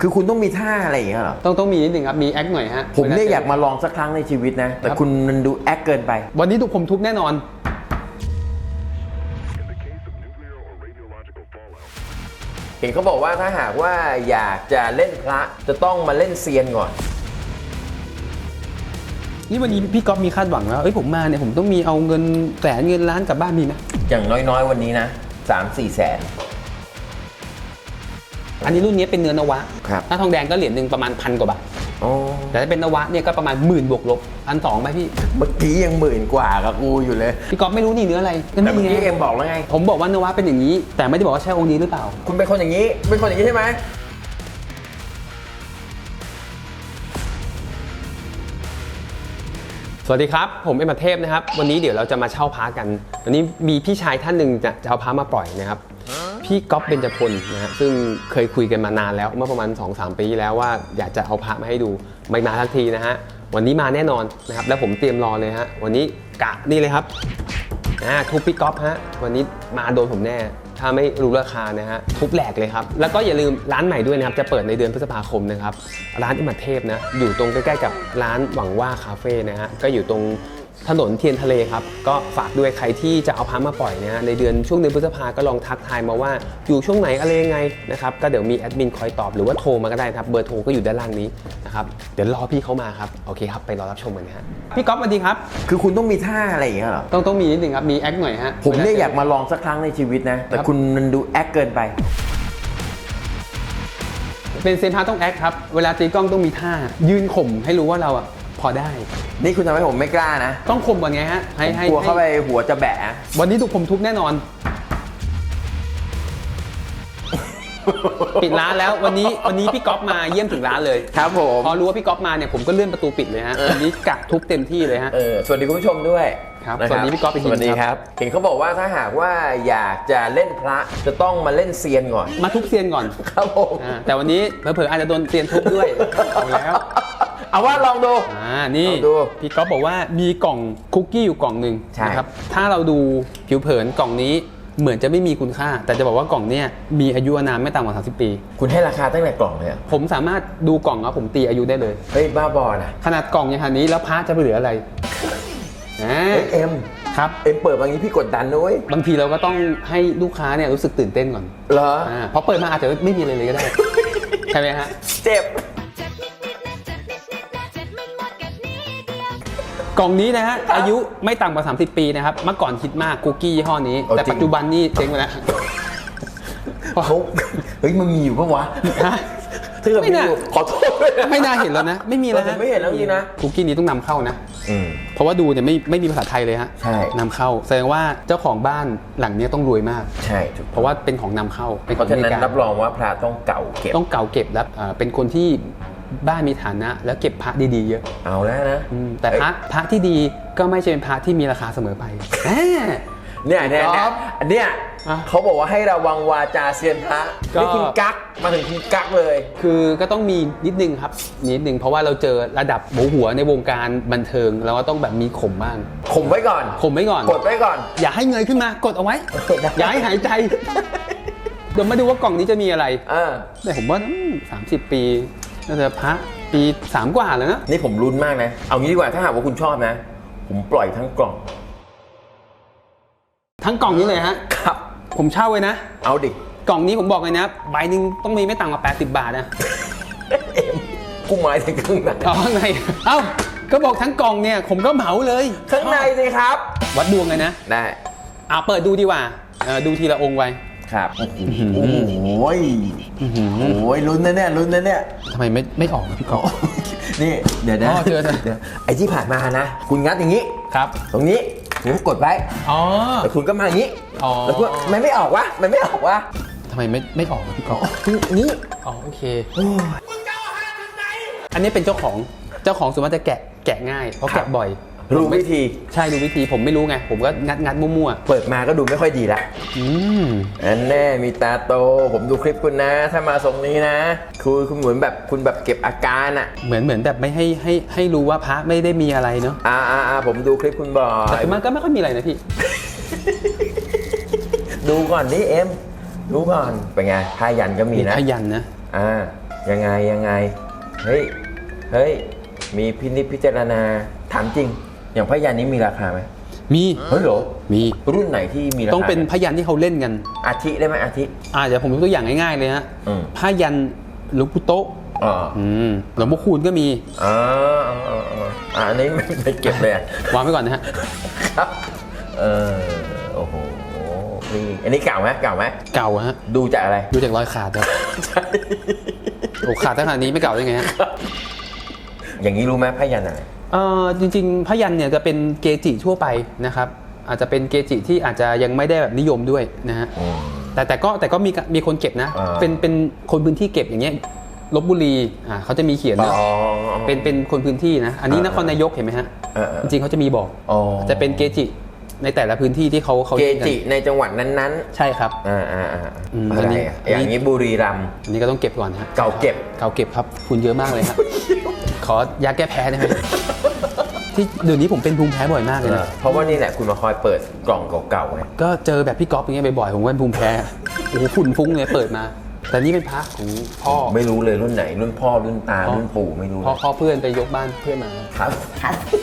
คือคุณต้องมีท่าอะไรอย่างเงี้ยเหรอ ต้องต้องมีนิดนึงครับ มีแอคหน่อยฮะผมเนี่ยวลอยากมาลองสักครั้งในชีวิตนะ แต่ครับคุณมันดูแอคเกินไป วันนี้ถูกผมทุบแน่นอน In the case of nuclear or radiological fallout, เห็นเขาบอกว่าถ้าหากว่าอยากจะเล่นพระจะต้องมาเล่นเซียนก่อน นี่วันนี้พี่ก๊อฟมีคาดหวังแล้วเอ้ยผมมาเนี่ยผมต้องมีเอาเงินแสนเงินล้านกลับบ้านมีไหมอย่างน้อยๆ วันนี้นะสามสี่แสน อันนี้รุ่นนี้เป็นเนื้อนวะครับถ้าทองแดงก็เหรียญหนึ่งประมาณพันกว่าบาทโอ้แต่ถ้าเป็นนวะเนี่ยก็ประมาณหมื่นบวกลบพันสองไหมพี่ เมื่อกี้ยังหมื่นกว่ากับกูอยู่เลยพี่ก๊อฟไม่รู้นี่เนื้ออะไรก็แต่นี่เมื่อไงกี้เอ็มบอกแล้วไง ผมบอกว่านวะเป็นอย่างนี้ แต่ไม่ได้บอกว่าใช่องค์นี้หรือเปล่า คุณเป็นคนอย่างนี้ เป็นคนอย่างนี้ใช่ไหมสวัสดีครับ ผมเอ็มอาเทพนะครับ วันนี้เดี๋ยวเราจะมาเช่าพระกัน วันนี้มีพี่ชายท่านหนึ่งจะจะเอาพระมาปล่อยนะครับ พี่ก๊อฟเบญจพลนะฮะซึ่งเคยคุยกันมานานแล้วเมื่อประมาณ 2-3 ปีที่แล้วว่าอยากจะเอาพระมาให้ดูไม่มาทักทีนะฮะวันนี้มาแน่นอนนะครับ แล้วผมเตรียมรอเลยฮะวันนี้กะนี่เลยครับอ่าทุบพี่ก๊อฟฮะวันนี้มาโดนผมแน่ ถ้าไม่รู้ราคานะฮะทุบแหลกเลยครับ แล้วก็อย่าลืมร้านใหม่ด้วยนะครับ จะเปิดในเดือนพฤษภาคมนะครับ ร้านอิมมัเทพนะ อยู่ตรงใกล้ๆกับร้านหวังว่าคาเฟ่นะฮะก็อยู่ตรง ถนนเทียนทะเลครับ ก็ฝากด้วยใครที่จะเอาพามาปล่อยนะฮะในเดือนช่วงเดือนพฤษภาก็ลองทักทายมาว่าอยู่ช่วงไหนอะไรยังไงนะครับก็เดี๋ยวมีแอดมินคอยตอบหรือว่าโทรมาก็ได้ครับเบอร์โทรก็อยู่ด้านล่างนี้นะครับเดี๋ยวรอพี่เขามาครับโอเคครับไปรอรับชมกันนะฮะพี่ก๊อฟสวัสดีครับคือคุณต้องมีท่าอะไรอย่างเงี้ยเหรอต้องต้องมีนิดนึงครับมีแอคหน่อยฮะผมเนี่ยอยากมาลองสักครั้งในชีวิตนะแต่ครับคุณมันดูแอคเกินไปเป็นเซนพาต้องแอคครับ เวลาตีกล้องต้องมีท่า ยืนข่มให้รู้ว่าเราอะ พอได้ นี่คุณทำให้ผมไม่กล้านะต้องข่มก่อนไงฮะให้ผมให้กลัวเข้าไปให้หัวจะแบะวันนี้ถูกผมทุบแน่นอน ปิดร้านแล้ววันนี้วันนี้พี่ก๊อฟมาเยี่ยมถึงร้านเลยครับผมพอรู้ว่าพี่ก๊อฟมาเนี่ยผมก็เลื่อนประตูปิดเลยฮะวันนี้กะทุบเต็มที่เลยฮะเออสวัสดีคุณผู้ชมด้วยครับนะสวัสดีพี่ก๊อฟอีกทีสวัสดีครับครับ เห็นเขาบอกว่าถ้าหากว่าอยากจะเล่นพระจะต้องมาเล่นเซียนก่อน มาทุบเซียนก่อน ครับผมอ่าแต่วันนี้เผลอๆอาจจะโดนเซียนทุบด้วยเอาแล้ว เอาว่าลองดู อ่านี่ลองดูพี่ก๊อฟบอกว่ามีกล่องคุกกี้อยู่กล่องหนึ่งใช่ นะครับถ้าเราดูผิวเผินกล่องนี้เหมือนจะไม่มีคุณค่า แต่จะบอกว่ากล่องเนี้ยมีอายุอานามไม่ต่ำกว่า 30 ปี คุณให้ราคาตั้งแต่กล่องเลยอะผมสามารถดูกล่องแล้วผมตีอายุได้เลย เฮ้ย บ้าบอนะขนาดกล่องอย่างนี้แล้วพระจะไปเหลืออะไรอ่าเฮ้ยเอ็มครับ เอ็มเปิดมาอย่างนี้พี่กดดันด้วยบางทีเราก็ต้องให้ลูกค้าเนี่ยรู้สึกตื่นเต้นก่อนเหรอ อ่าเพราะเปิดมาอาจจะไม่มีอะไรเลยก็ได้ ใช่ไหมฮะ เจ็บ กล่องนี้นะฮะอายุไม่ต่ำกว่า 30 ปีนะครับเมื่อก่อนคิดมากคุกกี้ยี่ห้อนี้ เอาแต่จริงปัจจุบันนี่เจ๊งไปแล้ว เขาเฮ้ยมันมีอยู่ปะวะฮะถ้าเกิดไม่มีน่า อยู่ขอโทษด้วยนะ ไม่น่าเห็นแล้วนะ ไม่มีแล้วเออผมไม่เห็นแล้วจริงๆนะ คุกกี้นี้ต้องนำเข้านะ อืม เพราะว่าดูเนี่ยไม่ไม่มีภาษาไทยเลยฮะใช่ นำเข้า แสดงว่าเจ้าของบ้านหลังเนี้ยต้องรวยมาก ใช่ถูกเพราะว่าเป็นของนำเข้าเป็นเพของราะฉะนั้นอเมริการับรองว่าพระต้องเก่าเก็บ ต้องเก่าเก็บแล้วอ่าเป็นคนที่ บ้านมีฐานะ แล้วเก็บพระดีๆเยอะเอาแล้วนะอืมแต่พระพระที่ดีก็ไม่ใช่เป็นพระที่มีราคาเสมอไปแหม เนี่ยเนี่ยคเนี่รัยบอันเนี้ยอะเขาบอกว่าให้ระวังวาจาเซียนพระก็ นี่คุณกักมาถึงคุณกักเลย คือก็ต้องมีนิดนึงครับนิดนึงเพราะว่าเราเจอระดับหัวหัวในวงการบันเทิงเราก็ต้องแบบมีข่มบ้างข่มไว้ก่อนข่มไว้ก่อน กดไว้ก่อน อย่าให้เงยขึ้นมากดเอาไว้ อย่าให้หายใจ เดี๋ยวมาดูว่ากล่องนี้จะมีอะไร เออแต่ผมว่าสามสิบปี น่าจะพระปีสามกว่าแล้วนะ นี่ผมลุ้นมากนะ เอางี้ดีกว่าถ้าหากว่าคุณชอบนะ ผมปล่อยทั้งกล่อง ทั้งกล่องนี้เลยฮะ ครับ ผมเช่าไว้นะ เอาดิ กล่องนี้ผมบอกเลยนะ ใบหนึ่งต้องมีไม่ต่ำกว่า 80 บาทนะ เอ็มกูหมายถึงข้างในอ๋อข้างใน เอ้า ก็บอกทั้งกล่องเนี่ย ผมก็เหมาเลย ข้างในสิครับ วัดดวงเลยนะ ได้ อ่าเปิดดูดีกว่าเออดูทีละองค์ไว้ ครับโอ้โหโอ้ยโอ้ยลุ้นนะเนี่ยลุ้นนะเนี่ยทำไมไม่ไม่ออกอะพี่กอล์ฟ นี่เดี๋ยวนะอ๋อเจอเจอ ดี๋ยวไอ้ที่ผ่านมานะ คุณงัดอย่างนี้ ครับ ตรงนี้คุณกดไว้อ๋อแล้วคุณก็มาอย่างนี้อ๋อ แล้วคุณมันไม่ออกวะมันไม่ออกวะทำไมไม่ไม่ออกอะพี่กอล์ฟนี่อ๋อโอเค อันนี้เป็นเจ้าของเจ้าของส่วนมากจะแกะแกะง่ายเพราะแกะบ่อย รู้ผมไม่วิธีใช่รู้วิธีผมไม่รู้ไง ผมก็งัดงัดมั่วเปิดมาก็ดูไม่ค่อยดีละๆอืมอันแน่มีตาโต ผมดูคลิปคุณนะ ถ้ามาทรงนี้นะคือคุณเหมือนแบบคุณแบบเก็บอาการอะเหมือนเหมือนแบบไม่ให้ให้ให้รู้ว่าพระไม่ได้มีอะไรเนาะอ่าอ่าอ่าผมดูคลิปคุณบ่อแต่ยมันก็ไม่ค่อยมีอะไรนะพี่ ดูก่อนดิเอ็มดูก่อนเป็นไงผ้ายันก็มีนะขยันนะอ่ายังไงยังไงเฮ้ยเฮ้ยมีพินิจพิจารณาถามจริง อย่างพยันนี้มีราคาไหมมีเฮ้ยเหรอมีรุ่นไหนที่มีราคาต้องเป็นพยันที่เขาเล่นกัน อาทิได้ไหมอาทิอ่าเดี๋ยวผมยกตัวอย่างง่ายๆเลยฮะอืมพยันหลวงปู่โตะอ๋ออืมหลวงพ่อคูณก็มีอ๋ออ๋ออ๋ออ๋ออะอันนี้ไม่ไม่เก็บเลยอะวางไว้ก่อนนะฮะ ครับ เออ โอ้โห นี่ อันนี้เก่าไหมเก่าไหมเก่าฮะ ดูจากอะไร ดูจากรอยขาดครับโอ้ขาดขนาดนี้ไม่เก่าได้ไงฮะ อย่างนี้รู้ไหมพยันอะไร เอ่อจริงๆพยันเนี่ยจะเป็นเกจิทั่วไปนะครับอาจจะเป็นเกจิที่อาจจะยังไม่ได้แบบนิยมด้วยนะฮะอืมแต่แต่ก็แต่ก็มีมีคนเก็บนะอ่าเป็นเป็นคนพื้นที่เก็บอย่างเงี้ยลบบุรีอ่าเขาจะมีเขียนอ๋นะอเป็นเป็นคนพื้นที่นะ อันนี้อ่านครนายกเห็นไหมฮะเออเออจริงๆเขาจะมีบอกอ๋อจะเป็นเกจิในแต่ละพื้นที่ที่เขาเขาเกล่นนจิในจังหวัดนั้นใช่ครับๆอ่าอ่าอ่าอืมอะไรอันนี้อะอันนี้อย่างนี้บุรีรัมย์อันนี้ก็ต้องเก็บก่อนฮะเก่าเก็บเก่าเก็บครับฝุ่นเยอะมากเลยฮะ ขอยาแก้แพ้ได้ไหมที่เดี๋ยวนี้ผมเป็นภูมิแพ้บ่อยมากเลยนะ เพราะว่านี่แหละคุณมาคอยเปิดกล่องเก่าๆไงก็เจอแบบพี่ก๊อฟอย่างเงี้ยบ่อยๆผมก็เป็นภูมิแพ้โอ้โหฝุ่นฟุ้งเลยเปิดมา แต่นี่เป็นพระของพ่อไม่รู้เลยรุ่นไหนรุ่นพ่อรุ่นตาพ่อรุ่นปู่ไม่รู้พ่อพ่อเพื่อนไปยกบ้านเพื่อนมาครับคุ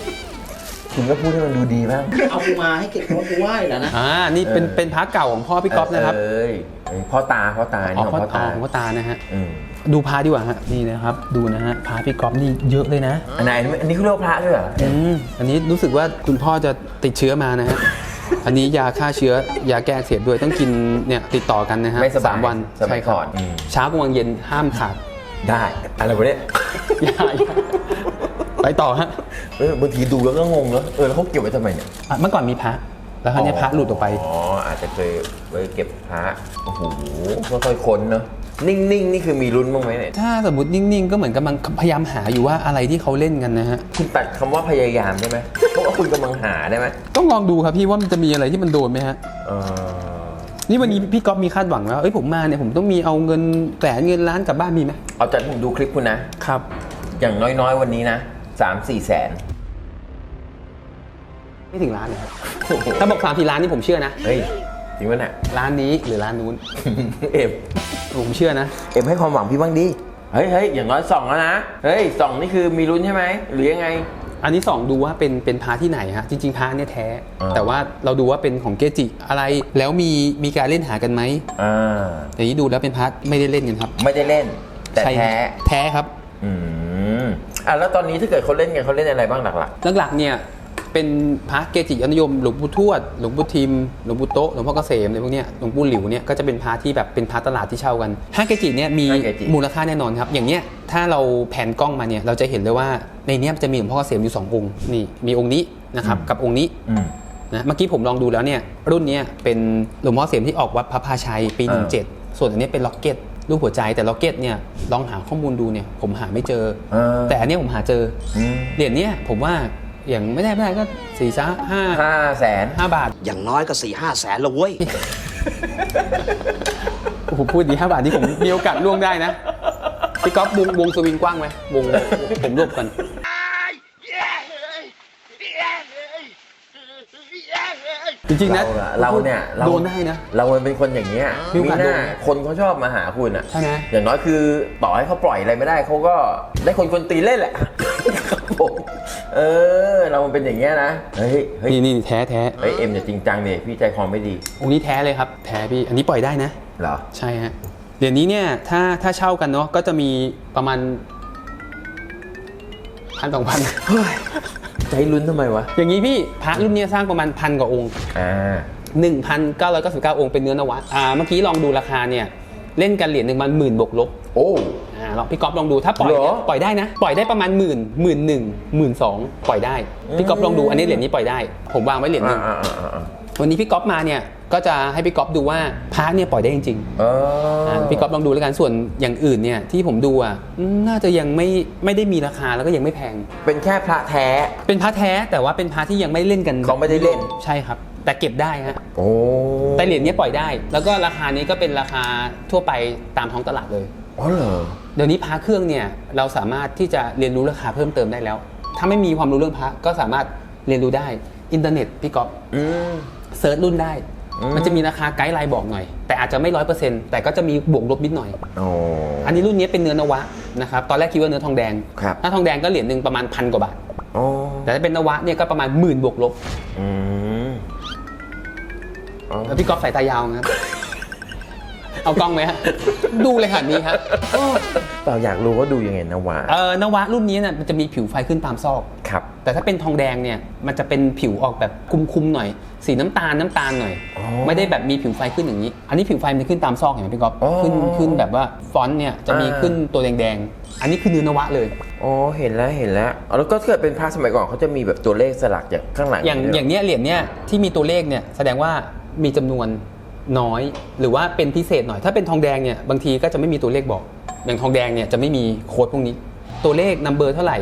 ณก็พูดให้มันดูดีบ้างเอากูมาให้เก็บเพราะกูไหว้แล้วนะ อ่า นี่เป็นเออเป็นพระเก่าของพ่อพี่ก๊อฟนะครับเอ้ยเอ้ยพ่อตาพ่อตาอ๋นี่อของพ่อพ่อตาตาของพ่อตานะฮะ อืมดูพระดีกว่าฮะ นี่นะครับ ดูนะฮะพระพี่ก๊อฟนี่เยอะเลยนะ อันไหนอันนี้เขาเรียกว่าพระด้วยเหรออืม อันนี้รู้สึกว่าคุณพ่อจะติดเชื้อมานะฮะ อันนี้ยาฆ่าเชื้อยาแก้อักเสียบด้วยต้องกินเนี่ยติดต่อกันนะฮะไม่สบายามวันสมัยใช่ครับก่อนอืมเช้ากลางวันเย็นห้ามขาด ได้อะไรวะเนี่ยยายา ไปต่อฮะเออบางทีดูแล้วก็งงเนอะเออแล้วเขาเก็บไว้ทำไมเนี่ยอะเมื่อก่อนมีพระ แล้วคราวนี้พระหลุดออกไป อ๋ออาจจะเคยไว้เก็บพระโอ้โหค่อยๆค้นเนอะนิ่งๆนี่คือมีลุ้นบ้างไหมเนี่ยถ้าสมมตินิ่งๆ ก็เหมือนกำลังพยายามหาอยู่ว่าอะไรที่เขาเล่นกันนะฮะ คุณตัดคำว่าพยายามได้ไหมเพราะว่าคุณกำลังหาได้ไหมต้องลองดูครับพี่ว่ามันจะมีอะไรที่มันโดนไหมฮะ เออนี่วันนี้พี่ก๊อฟมีคาดหวังแล้วเอ้ยผมมาเนี่ยผมต้องมีเอาเงินแสนเงินล้านกลับบ้านมีไหมเอาจากผมดูคลิปคุณนะ ครับ อย่างน้อยๆวันนี้นะ สามสี่แสนไม่ถึงล้านเลยครับถ้าบอกสามสี่ล้านนี่ผมเชื่อนะ เฮ้ยจริงปะเนี่ย ร้านนี้หรือร้านนู้น เอ็มผมเชื่อนะ เอ็มให้ความหวังพี่บ้างดิเฮ้ยเฮ้ยอย่างน้อยสองแล้วนะ เฮ้ยสองนี่คือมีลุ้นใช่ไหมหรือยังไง อันนี้สองดูว่าเป็นเป็นพระที่ไหนฮะจริง ๆพระเนี่ยแท้ อ่า แต่ว่าเราดูว่าเป็นของเกจิอะไรแล้วมีมีการเล่นหากันไหมอ่าแต่นี้ดูแล้วเป็นพระไม่ได้เล่นกันครับไม่ได้เล่น แต่ใช่แท้ แท้ครับ อืม อะแล้วตอนนี้ถ้าเกิดเขาเล่นกันเขาเล่นอะไรบ้างหลักหลักๆเนี่ยเป็นพระเกจิยอดนิยมหลวงปู่ทวด หลวงปู่ทิม หลวงปู่โตะหลวงพ่อเกษมอะไรพวกเนี้ยหลวงปู่หลิวเนี่ยก็จะเป็นพระที่แบบเป็นพระตลาดที่เช่ากันห้าเกจิเนี่ยมีมูลค่าแน่นอนครับ อย่างเนี้ยถ้าเราแผนกล้องมาเนี่ยเราจะเห็นเลยว่าในเนี้ยจะมีหลวงพ่อเกษมอยู่สององค์นี่มีองค์นี้นะครับกับองค์นี้ๆอืมนะเมื่อกี้ผมลองดูแล้วเนี่ยรุ่นเนี้ยเป็นหลวงพ่อเกษมที่ออกวัดพระพาชัยปีอ่า17 ส่วนอันเนี้ยเป็นล็อกเก็ต รูปหัวใจแต่ล็อกเก็ตเนี่ยลองหาข้อมูลดูเนี่ยผมหาไม่เจอเออแต่อันเนี้ยผมหาเจออืมเหรียญเนี้ยผมว่าอย่างไม่ได้ไม่ได้ก็สี่ซะห้าห้าแสนห้าบาท อย่างน้อยก็สี่ห้าแสนละเว้ยโอ้โหพูดดีห้าบาทที่ผมมีโอกาสล่วงได้นะพี่ก๊อฟวงวงสวิงกว้างไหมวงผมรวบกัน จริงๆนะเราอะเราเนี่ยเราโดนได้นะเราเป็นคนอย่างเงี้ยมีโอกาสหน้าโดนคนเขาชอบมาหาคุณอะใช่ไหมอย่างน้อยคือต่อให้เขาปล่อยอะไรไม่ได้เขาก็ได้คนคนตีเล่นแหละครับผมเออ เรามันเป็นอย่างเงี้ยนะเฮ้ยเฮ้ยนี่นี่แท้แท้เฮ้ยเอ็มอย่าจริงจังเนี่ยพี่ใจคอไม่ดีองค์นี้แท้เลยครับ แท้พี่อันนี้ปล่อยได้นะเหรอใช่ฮะเหรียญนี้เนี่ยถ้าถ้าเช่ากันเนาะก็จะมีประมาณพันสองพัน ใจลุ้นทำไมวะ อย่างนี้พี่พระรุ่นเนี้ยสร้างประมาณพันกว่าองค์ อ่า 1,999 องค์เป็นเนื้อนวะอ่าเมื่อกี้ลองดูราคาเนี่ยเล่นกันเหรียญหนึ่งมันหมื่นบวกลบโอ้ อ่าลองพี่ก๊อฟลองดูถ้าปล่อยเหรอเนี่ยปล่อยได้นะ ปล่อยได้ประมาณหมื่นหมื่นหนึ่งหมื่นสองปล่อยได้พี่ก๊อฟลองดูอันนี้เหรียญนี้ปล่อยได้ ผมวางไว้เหรียญหอ่านึ่ง อ่าอ่าอ่า วันนี้พี่ก๊อฟมาเนี่ยก็จะให้พี่ก๊อฟดูว่าพระเนี่ยปล่อยได้จริงเอๆออ่าพี่ก๊อฟลองดูแล้วกันส่วนอย่างอื่นเนี่ยที่ผมดูอะอืมน่าจะยังไม่ไม่ได้มีราคาแล้วก็ยังไม่แพง เป็นแค่พระแท้ เป็นพระแท้แต่ว่าเป็นพระที่ยังไม่เล่นกันเขาไม่ได้เล่น ใช่ครับ แต่เก็บได้ฮะโอ้แต่เหรียญเนี้ยปล่อยได้ แล้วก็ราคานี้ก็เป็นราคาทั่วไปตามท้องตลาดเลยอ๋อเหรอเดี๋ยวนี้พระเครื่องเนี่ยเราสามารถที่จะเรียนรู้ราคาเพิ่มเติมได้แล้ว ถ้าไม่มีความรู้เรื่องพระก็สามารถเรียนรู้ได้อินเทอร์เน็ตพี่ก๊อฟอืม เซิร์ชรุ่นได้อืมมันจะมีราคาไกด์ไลน์บอกหน่อย แต่อาจจะไม่ร้อยเปอร์เซ็นต์แต่ก็จะมีบวกลบนิดหน่อยอ๋ออันนี้รุ่นนี้เป็นเนื้อนวะนะครับตอนแรกคิดว่าเนื้อทองแดง ครับถ้าทองแดงก็เหรียญหนึ่งประมาณพันกว่าบาทอ๋อแต่ถ้าเป็นนวะเนี่ยก็ประมาณหมื่นบวกลบอืมอ๋อแล้วพี่ก๊อฟสายตายาวนะครับ เอากล้องไหมฮะดูเลยค่ะนี้ครับเปล่าอยากรู้ว่าดูยังไงนะวะเออนวะรุ่นนี้เนี่ยมันจะมีผิวไฟขึ้นตามซอกครับ แต่ถ้าเป็นทองแดงเนี่ยมันจะเป็นผิวออกแบบคุมๆหน่อย สีน้ำตาลน้ำตาลหน่อยอ๋อไม่ได้แบบมีผิวไฟขึ้นอย่างนี้ อันนี้ผิวไฟมันขึ้นตามซอกเห็นไหมพี่ก๊อฟอ๋อขึ้นขึ้นแบบว่าฟอนต์เนี่ยจะมีอ่าขึ้นตัวแดงๆอันนี้คือเนื้อนวะเลยอ๋อเห็นแล้วเห็นแล้วอ๋อแล้วก็ถ้าเกิดเป็นพระสมัยก่อนเขาจะมีแบบตัวเลขสลักจากข้างหลังอย่างนี้อย่างเนี้ยเหรียญเนี่ยที่มีตัวเลขเนี่ยแสดงว่ามีจำนวน น้อย หรือว่าเป็นพิเศษหน่อย ถ้าเป็นทองแดงเนี่ยบางทีก็จะไม่มีตัวเลขบอก อย่างทองแดงเนี่ยจะไม่มีโค้ดพวกนี้ ตัวเลขนัมเบอร์เท่าไหร่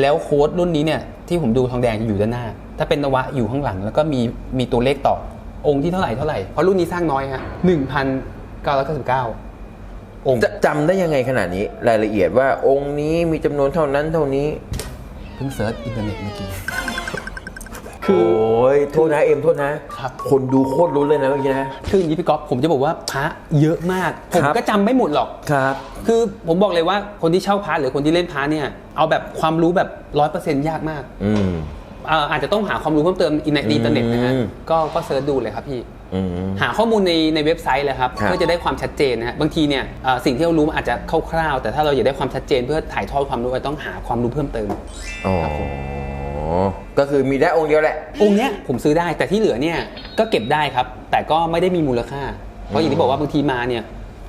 แล้วโค้ดรุ่นนี้เนี่ยที่ผมดูทองแดงอยู่ด้านหน้า ถ้าเป็นนวะอยู่ข้างหลัง แล้วก็มีมีตัวเลขต่อองค์ที่เท่าไหร่เท่าไหร่เพราะรุ่นนี้สร้างน้อยฮะหนึ่งพันเก้าร้อยเก้าสิบเก้าองค์จะจำได้ยังไงขนาดนี้รายละเอียดว่าองค์นี้มีจำนวนเท่านั้นเท่านี้เพิ่งเซิร์ชอินเทอร์เน็ตเมื่อกี้ โอ้ยโทษนะเอ็มโทษนะ ครับ คนดูโคตรรู้เลยนะเมื่อกี้นะ คืออย่างนี้พี่ก๊อฟผมจะบอกว่าพระเยอะมาก ผมครับ ก็จำไม่หมดหรอก ครับ คือผมบอกเลยว่าคนที่เช่าพาร์ทหรือคนที่เล่นพาร์ทเนี่ย เอาแบบความรู้แบบร้อยเปอร์เซ็นต์ยากมากอืม เอ่ออาจจะต้องหาความรู้เพิ่มเติมในในอินเทอร์เน็ตนะฮะ อืม ก็ก็เซิร์ชดูเลยครับพี่ อืม หาข้อมูลในในเว็บไซต์เลยครับ ครับ เพื่อจะได้ความชัดเจนนะฮะบางทีเนี่ยเอ่อสิ่งที่เรารู้มันอาจจะคร่าวๆแต่ถ้าเราอยากได้ความชัดเจนเพื่อถ่ายทอดความรู้เราต้องหาความรู้เพิ่มเติม อ๋อครับผม ก็คือมีได้องค์เดียวแหละ องค์เนี้ยผมซื้อได้แต่ที่เหลือเนี่ยก็เก็บได้ครับ แต่ก็ไม่ได้มีมูลค่า เพราะอย่างที่บอกว่าบางทีมาเนี่ย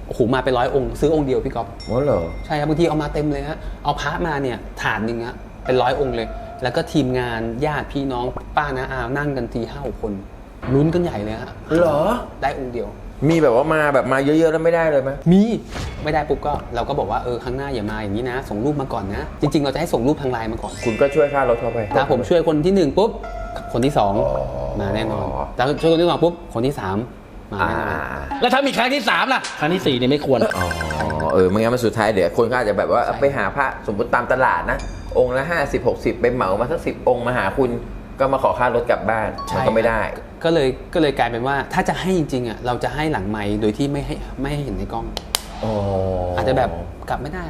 โอ้โหมาเป็นร้อยองค์ซื้อองค์เดียวพี่ก๊อฟอ๋อเหรอใช่ครับบางทีเอามาเต็มเลยฮะเอาพระมาเนี่ยถาดหนึ่งฮะเป็นร้อยองค์เลย แล้วก็ทีมงานญาติพี่น้องป้านะอานั่งกันทีห้าหกคนลุ้นกันใหญ่เลยฮะเหรอ ได้องค์เดียว มีแบบว่ามาแบบมาเยอะๆแล้วไม่ได้เลยไหมมีไม่ได้ปุ๊บก็เราก็บอกว่าเออครั้งหน้าอย่ามาอย่างนี้นะ ส่งรูปมาก่อนนะ จริง ๆ เราจะให้ส่งรูปทางไลน์มาก่อนคุณก็ช่วยค่ารถเข้าไปถ้าผมช่วยคนที่หนึ่งปุ๊บคนที่สองอ๋อมาแน่นอนแต่ช่วยคนที่สองปุ๊บคนที่สามมาอ่าแน่นอนแล้วถ้ามีครั้งที่สามล่ะครั้งที่สี่นี่ไม่ควรอ๋อเออไม่งั้นมันสุดท้ายเดี๋ยวคนก็อาจจะแบบว่าใช่ไปหาพระสมมติตามตลาดนะ องค์ละห้าสิบหกสิบไปเหมามาสักสิบองค์มาหาคุณก็มาขอค่ารถกลับบ้านมันก็ไม่ได้ ก็เลยก็เลยกลายเป็นว่าถ้าจะให้จริงๆอะเราจะให้หลังไมค์โดยที่ไม่ให้ไม่ให้เห็นในกล้องอ๋ออาจจะแบบกลับไม่ได้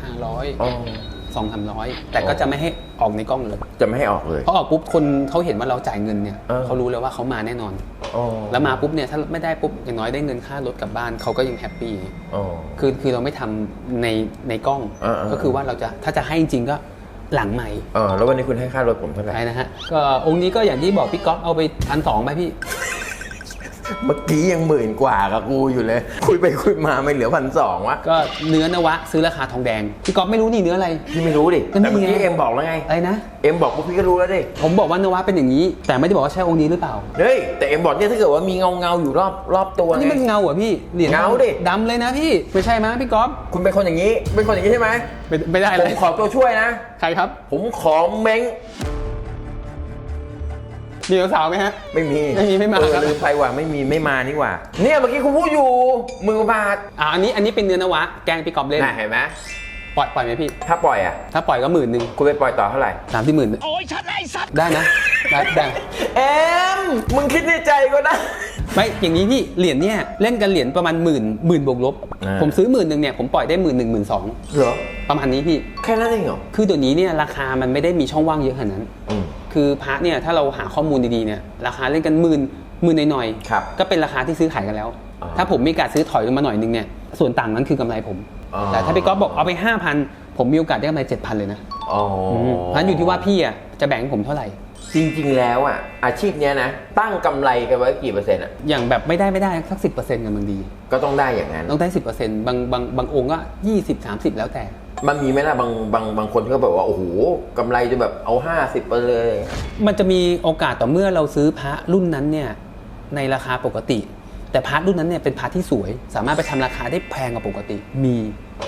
ห้าร้อยอ๋อสองสามร้อยแต่ก็จะไม่ให้ออกในกล้องเลยจะไม่ให้ออกเลยเพราะออกปุ๊บคนเขาเห็นว่าเราจ่ายเงินเนี่ยเออเขารู้แล้วว่าเขามาแน่นอนอ๋อแล้วมาปุ๊บเนี่ยถ้าไม่ได้ปุ๊บอย่างน้อยได้เงินค่ารถกลับบ้านเขาก็ยังแฮปปี้อ๋อคือคือเราไม่ทำในในกล้องเออเออก็คือว่าเราจะถ้าจะให้จริงๆก็ หลังใหม่อ๋อแล้ววันนี้คุณให้ค่ารถผมเท่าไหร่ ใช่นะฮะก็องค์นี้ก็อย่างที่บอกพี่ก๊อฟเอาไปพันสองไปพี่ เมื่อกี้ยังหมื่นกว่ากับกูอยู่เลย คุยไปคุยมาไม่เหลือพันสองวะก็เนื้อนวะ ซื้อราคาทองแดง พี่ก๊อฟไม่รู้นี่เนื้ออะไร พี่ไม่รู้ดิก็นี่แต่เมื่อกี้ไงเอ็มบอกแล้วไง อะไรนะ เอ็มบอกพวกพี่ก็รู้แล้วดิ ผมบอกว่านวะเป็นอย่างนี้ แต่ไม่ได้บอกว่าใช่องค์นี้หรือเปล่า เฮ้ย แต่เอ็มบอกเนี่ยถ้าเกิดว่ามีเงาเงาๆอยู่รอบรอบตัวอันนี้ไงมันเงาเหรอพี่เหรียญเงาดิดำเลยนะพี่ ไม่ใช่มั้ยพี่ก๊อฟ คุณเป็นคนอย่างนี้ เป็นคนอย่างนี้ใช่ไหมไม่ไม่ได้ผเลมยขอตัวช่วยนะ ใครครับ ผมขอเม้ง มีสาวไหมฮะ ไม่มีไม่มีไม่มาเออครับ ลืมไปว่าไม่มีไม่มานี่หว่า เนี่ยเมื่อกี้คุณพูดอยู่หมือบาทอ่าอันนี้อันนี้เป็นเนื้อนวะ แกล้งพี่ก๊อฟเล่น น่ะเห็นไหมปล่อยปล่อยไหมพี่ ถ้าปล่อยอะ ถ้าปล่อยก็หมื่นหนึ่งคุณไปปล่อยต่อเท่าไหร่ สามที่หมื่นโอ้ยชัดไอ้สัตว์ได้นะ ได้ได้เอ็มมึงคิดในใจก็ได้ ไม่อย่างนี้พี่เหรียญเนี่ยเล่นกันเหรียญประมาณหมื่นหมื่นบวกลบ อ่า ผมซื้อหมื่นหนึ่งเนี่ยผมปล่อยได้หมื่นหนึ่งหมื่นสองเหรอ ประมาณนี้พี่ แค่นั้นเองเหรอ คือเดี๋ยวนี้เนี่ยราคามันไม่ได้มีช่องว่างเยอะขนาดนั้น อืม คือพระเนี่ยถ้าเราหาข้อมูลดีๆเนี่ยราคาเล่นกันหมื่นหมื่นหน่อยๆครับก็เป็นราคาที่ซื้อขายกันแล้วอ๋อถ้าผมมีโอกาสซื้อถอยลงมาหน่อยนึงเนี่ยส่วนต่างนั้นคือกำไรผมอ๋อแต่ถ้าพี่ก๊อฟบอกเอาไปห้าพันผมมีโอกาสได้กำไรเจ็ดพันเลยนะอ๋ออมเพราะฉะนั้นอยู่ที่ว่าพี่อะจะแบ่งให้ผมเท่าไหร่จริงๆ แล้วอะอาชีพเนี้ยนะ ตั้งกำไรกันไว้กี่เปอร์เซ็นต์อะอย่างแบบไม่ได้ไม่ได้สักสิบเปอร์เซ็นต์กันบางดี ก็ต้องได้อย่างนั้น ต้องได้สิบเปอร์เซ็นต์บางบางบางองค์ก็ยี่สิบสามสิบแล้วแต่ มันมีไหมล่ะบางบางบางคนก็แบบว่าโอ้โหกำไรจะแบบเอา 50ไปเลย มันจะมีโอกาสต่อเมื่อเราซื้อพระรุ่นนั้นเนี่ยในราคาปกติ แต่พระรุ่นนั้นเนี่ยเป็นพระที่สวย สามารถไปทำราคาได้แพงกว่าปกติมี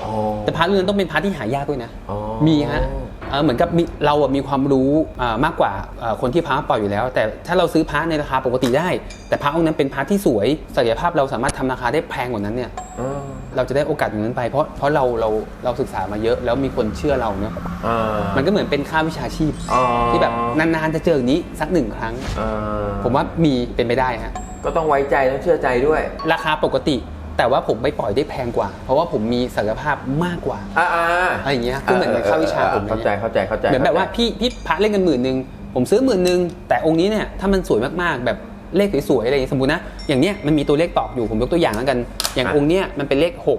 อ๋อ แต่พระรุ่นนั้นต้องเป็นพระที่หายากด้วยนะ อ๋อมีฮะเอ่อเหมือนกับมีเราอะมีความรู้อ่ามากกว่าเอ่อคนที่พระปล่อยอยู่แล้ว แต่ถ้าเราซื้อพระในราคาปกติได้ แต่พระองค์นั้นเป็นพระที่สวยศักยภาพเราสามารถทำราคาได้แพงกว่านั้นเนี่ยอ๋อ เราจะได้โอกาสอย่างนั้นไป เพราะเพราะเราเราเราศึกษามาเยอะแล้วมีคนเชื่อเราเนอะอ่า มันก็เหมือนเป็นค่าวิชาชีพ อ๋อ ที่แบบนานๆจะเจออย่างนี้สักหนึ่งครั้ง อ่าผมว่ามีเป็นไปได้ฮะก็ต้องไว้ใจต้องเชื่อใจด้วยราคาปกติ แต่ว่าผมไปปล่อยได้แพงกว่า เพราะว่าผมมีศักยภาพมากกว่า อ่าอ่าอะไรอย่างเงี้ยคือเหมือนในค่าวิชาผมเข้าใจเข้าใจเข้าใจ เหมือนแบบว่าพี่พี่พระเล่นกันหมื่นหนึ่งผมซื้อหมื่นหนึ่งแต่องค์นี้เนี่ยถ้ามันสวยมากๆ แบบ เลขสวยๆอะไรอย่างเงี้ยสมมตินะอย่างเนี้ยมันมีตัวเลขตอกอยู่ผมยกตัวอย่างแล้วกัน อย่างองค์เนี้ยมันเป็นเลข 6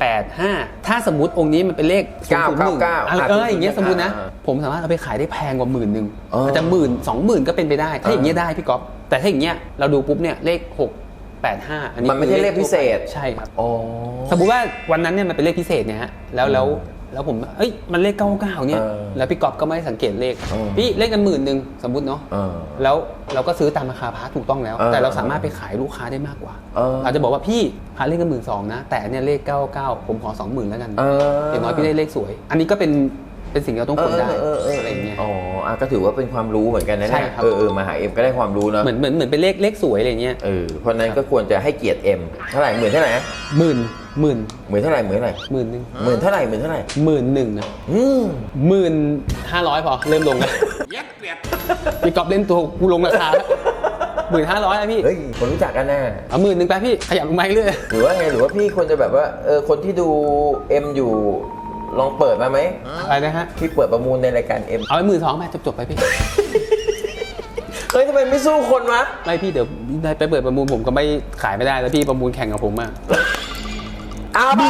8 5 ถ้าสมมติองค์นี้มันเป็นเลขเก้าเก้าเก้า001อะไรเอออย่างเงี้ยสมมตินะอ่าผมสามารถเอาไปขายได้แพงกว่าหมื่นหนึ่งเออออาจจะหมื่นสองหมื่นก็เป็นไปได้ ถ้าอย่างเงี้ยได้พี่ก๊อฟแต่ถ้าอย่างเงี้ยเราดูปุ๊บเนี่ยเลข 6 8 5 อันนี้มันไม่ใช่เลขพิเศษใช่ครับอ๋อสมมุติว่าวันนั้นเนี่ยมันเป็นเลขพิเศษเนี่ยฮะแล้วแล้ว แล้วผมเอ้ยมันเลขเก้าเก้าเนี่ย เออแล้วพี่ก๊อฟก็ไม่ได้สังเกตเลข เออพี่เลขกันหมื่นหนึ่งสมมติเนาะเออแล้วเราก็ซื้อตามราคาพาร์ทถูกต้องแล้ว เออแต่เราสามารถไปขายลูกค้าได้มากกว่าเออเราจะบอกว่าพี่พาร์ทเลขกันหมื่นสองนะ แต่เนี่ยเลขเก้าเก้าผมขอสองหมื่นแล้วกันเออออย่างน้อยพี่ได้เลขสวย อันนี้ก็เป็น เป็นสิ่งที่เราต้องควรได้เออเออเอออะไรอย่างเงี้ย อ๋ออะก็ถือว่าเป็นความรู้เหมือนกันนะใช่เนี่ยครับ เออเออมาหาเอ็มก็ได้ความรู้เนาะเหมือนเหมือนเหมือนเป็นเลขเลขสวยอะไรเงี้ยเออเพราะฉะนั้นก็ควรจะให้เกียรติเอ็มเท่าไหร่หมื่นเท่าไหร่นะหมื่นหมื่นหมื่นเท่าไหร่หมื่นเท่าไหร่หมื่นหนึ่งหมื่นเท่าไหร่หมื่นเท่าไหร่หมื่นหนึ่งนะอืมหมื่นห้าร้อยพอเริ่มลงแล้วพี่ก๊อฟเล่นตัวกูลงราคาแล้วหมื่นห้าร้อยอะพี่เฮ้ยคนรู้จักกันแน่เอาหมื่นหนึ่งไปพี่ขยับลงมาเรื่อย หรือว่าไงหรือว่าพี่ควรจะแบบว่าเออคนที่ดูเอ็มอยู่ ลองเปิดมาไหมอะไรนะฮะพี่เปิดประมูลในรายการเอ็มเอาไปหมื่นสองไปจบๆไปพี่เฮ้ยทำไมไม่สู้คนวะไม่พี่เดี๋ยวได้ไปเปิดประมูลผมก็ไม่ขายไม่ได้แล้วพี่ประมูลแข่งกับผมอะเอาไป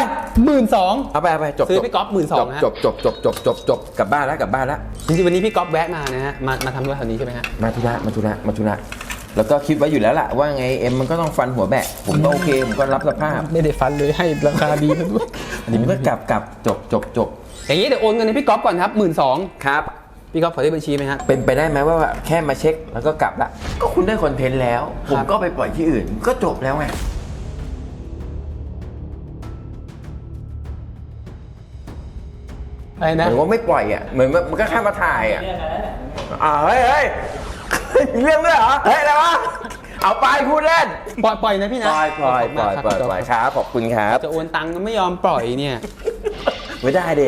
หมื่นสองเอาไปเอาไปจบซื้อจบพี่ก๊อฟ12,000ฮะจบจบจบจบจบจบกลับบ้านแล้วกลับบ้านแล้วจริงๆวันนี้พี่ก๊อฟแวะมานะฮะมามาทำด้วยแถวนี้ใช่ไหมฮะมาธุระมาธุระมาธุระ แล้วก็คิดไว้อยู่แล้วล่ะว่าไงเอ็มมันก็ต้องฟันหัวแบะผมก็โอเคผมก็รับสภาพ ไม่ได้ฟันเลยให้ราคาดีมาด้วย อันนี้มันก็กลับกลับจบจบจบอย่างนี้เดี๋ยวโอนเงินให้พี่ก๊อฟก่อนครับหมื่นสองครับ พี่ก๊อฟขอได้บัญชีไหมฮะเป็นไปได้ไหมว่าแบบแค่มาเช็คแล้วก็กลับละก็คุณได้คอนเทนต์แล้ว ผมก็ไปปล่อยที่อื่น ก็จบแล้วไงอะไรเหนะ มือนว่าไม่ปล่อยอะเหมือนมันมันก็แค่มาถ่ายอะอ่าเฮ้ยเฮ้ย มีเรื่องด้วยเหรอ เฮ้ยอะไรวะ เอาไปพูดเล่น ปล่อยปล่อยนะพี่นะปล่อยปล่อยปล่อยปล่อยปล่อยครับขอบคุณครับ จะโอนตังค์ก็ไม่ยอมปล่อยเนี่ย ไม่ได้เด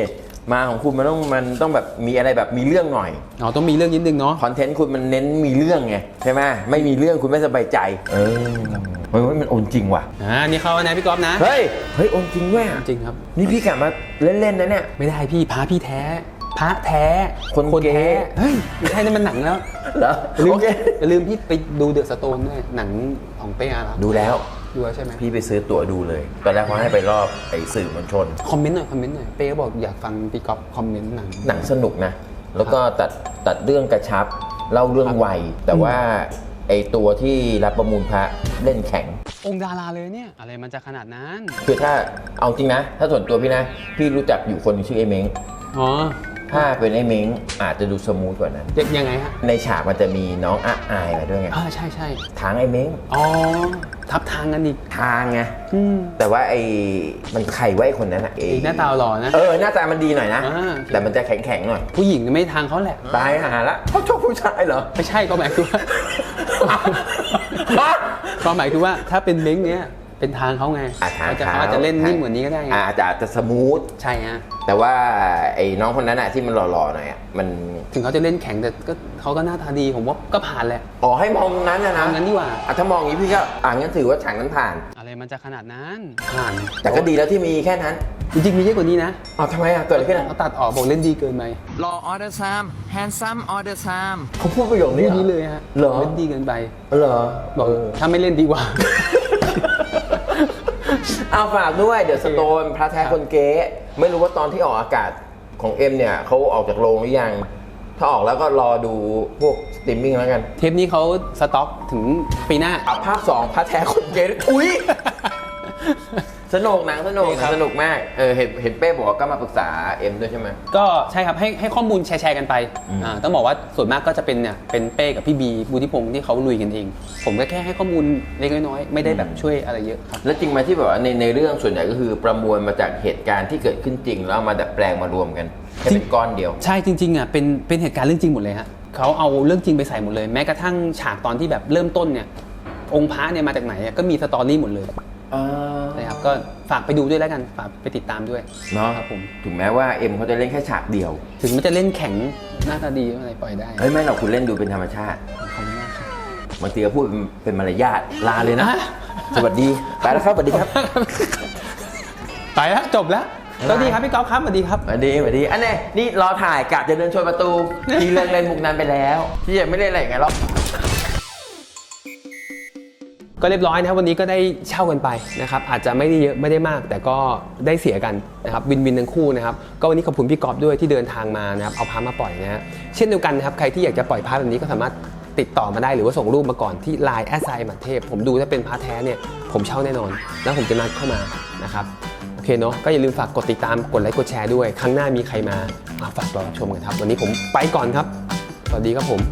มาของคุณมันต้องมันต้องแบบมีอะไรแบบมีเรื่องหน่อย อ๋อ ต้องมีเรื่องนิดนึงเนาะ คอนเทนต์คุณมันเน้นมีเรื่องไงใช่ไหมไม่มีเรื่องคุณไม่สบายใจ เออเฮ้ยมันโอนจริงว่ะ อ่า นี่เข้านะพี่ก๊อฟนะ เฮ้ย เฮ้ยโอนจริงด้วยอะจริงครับ นี่พี่กลับมาเล่นๆนะเนี่ย ไม่ได้พี่พระพี่แท้พระแท้ คนเก๊แท้ เฮ้ยไม่ใช่นี่มันหนังแล้ว เหรออย่าลืมโอเคอย่าลืมพี่ไปดูเดอะสโตนด้วยหนังของเป้อารักษ์ดูแล้ว ดูแล้วใช่ไหมพี่ไปซื้อตั๋วดูเลย ตอนแรกเขาให้ไปรอบไอ้สื่อมวลชน คอมเมนต์หน่อยคอมเมนต์หน่อยเป้ก็บอกอยากฟังพี่ก๊อฟคอมเมนต์หนัง หนังสนุกนะ แล้วก็ตัดตัดเรื่องกระชับ เล่าเรื่องไว แต่ว่าไอ้ตัวที่รับประมูลพระเล่นแข็ง องค์ดาราเลยเนี่ย อะไรมันจะขนาดนั้น คือถ้าเอาจริงนะ ถ้าส่วนตัวพี่นะ พี่รู้จักอยู่คนหนึ่งชื่อไอ้เม้งอ๋อ ถ้าเป็นไอ้เม้งอาจจะดูสมูทกว่านั้น ยังยังไงฮะในฉากมันจะมีน้องอาอายมาด้วยไงอ่าใช่ใช่ทางไอ้เม้งอ๋อ ทับทางกันอีก ทางไงอืม แต่ว่าไอ้มันใครไวะไอ้คนนั้นอะไอ้อีกหน้าตาหล่อนะ เออหน้าตามันดีหน่อยนะ อ่าโอเคแต่มันจะแข็งๆหน่อย ผู้หญิงไม่ทางเขาแหละ ตายหาละเขาชอบผู้ชายเหรอ ไม่ใช่ก็หมายคือว่า ความหมายคือว่าถ้าเป็นเม้งเนี้ยเป็นทางเขาไงอะทางเขาจะเขาเขาอาจจะเล่นนิ่งกว่านี้ก็ได้ไงอาจจะอาจจะสมูท ใช่ฮะ แต่ว่าไอ้น้องคนนั้นอะที่มันหล่อๆหน่อยอะมันถึงเขาจะเล่นแข็งแต่ก็เขาก็หน้าตาดีผมว่าก็ผ่านแหละ อ๋อให้มองตรงนั้นนะนะเอางั้นดีกว่า อะถ้ามองอย่างนี้พี่ก็อ่างั้นถือว่าฉากนั้นผ่าน อะไรมันจะขนาดนั้นผ่านแต่ก็ดีแล้วที่มีแค่นั้นจริงๆมีเยอะกว่านี้นะอ๋อทำไมอะเกิดอะไรขึ้นอะเขาตัดออกบอกเล่นดีเกินไปรอออเดอร์ซามแฮนซัมออเดอร์ซามเขาพูดประโยคพูนี้ดเหรอนี้เลยฮะเหรอเล่นดีเกินไปเหรอบอกเออถ้าไม่เล่นดีกว่า เอาฝากด้วยเดี๋ยวสโตนพระแท้คนเก๊ ไม่รู้ว่าตอนที่ออกอากาศของเอ็มเนี่ยเขาออกจากโรงหรือยัง ถ้าออกแล้วก็รอดูพวกสตรีมมิ่งแล้วกัน เทปนี้เขาสต็อกถึงปีหน้า อะภาคสองพระแท้คนเก๊อุ้ย สนุกหนังสนุกหครันังบสนุกมาก เออเห็นเห็นเป้บอกว่าก็มาปรึกษาเอ็มด้วยใช่ไหม ก็ใช่ครับให้ให้ข้อมูลแชร์ๆกันไปอืมอ่าต้องบอกว่าส่วนมากก็จะเป็นเนี่ยเป็นเป้กับพี่บีบูธิพงศ์ที่เขาลุยกันเอง ผมก็แค่ให้ข้อมูลเล็กน้อยๆไม่ได้แบบช่วยอะไรเยอะครับแล้วจริงไหมที่แบบว่าในในเรื่องส่วนใหญ่ก็คือประมวลมาจากเหตุการณ์ที่เกิดขึ้นจริง แล้วเอามาดัดแปลงมารวมกันให้เป็นก้อนเดียว ใช่จริงๆอะเป็นเป็นเหตุการณ์เรื่องจริงหมดเลยฮะเขาเอาเรื่องจริงไปใส่หมดเลย แม้กระทั่งฉากตอนที่แบบเริ่มต้นเนี่ยองค์พระเนี่ยมาจากไหนอะก็มีสตอรี่หมดเลยนะครับ ก็ฝากไปดูด้วยแล้วกันฝากไปติดตามด้วยเนาะครับผม ถึงแม้ว่าเอ็มเขาจะเล่นแค่ฉากเดียว ถึงมันจะเล่นแข็งหน้าตาดีอะไรปล่อยได้เฮ้ยไม่หรอกคุณเล่นดูเป็นธรรมชาติขอบคุณมากครับบางทีก็พูดเป็นเป็นมารยาทลาเลยนะอะสวัสดีไปแล้วครับสวัสดีครับไปแล้วจบแล้วสวัสดีครับพี่ก๊อฟครับสวัสดีครับสวัสดีสวัสดีอันนี้นี่รอถ่ายกะจะเดินชนประตูพี่เลิกเล่นมุกนั้นไปแล้วพี่ยังไม่ได้อะไรอย่างเงี้ยหรอก ก็เรียบร้อยนะครับวันนี้ก็ได้เช่ากันไปนะครับอาจจะไม่ได้เยอะไม่ได้มาก แต่ก็ได้เสียกันนะครับวินวินทั้งคู่นะครับก็วันนี้ขอบคุณพี่ก๊อฟด้วยที่เดินทางมานะครับเอาพามาปล่อยนะฮะเช่นเดียวกันนะครับใครที่อยากจะปล่อยพาแบบนี้ก็สามารถติดต่อมาได้หรือว่าส่งรูปมาก่อนที่ Line แอสไซมัเทพ ผมดูถ้าเป็นพาแท้เนี่ยผมเช่าแน่นอน แล้วผมจะนัดเข้ามานะครับโอเคเนาะก็อย่าลืมฝากกดติดตามกดไลค์กดแชร์ด้วย ครั้งหน้ามีใครมาฝากรอรับชมกันครับ วันนี้ผมไปก่อนครับสวัสดีครับผม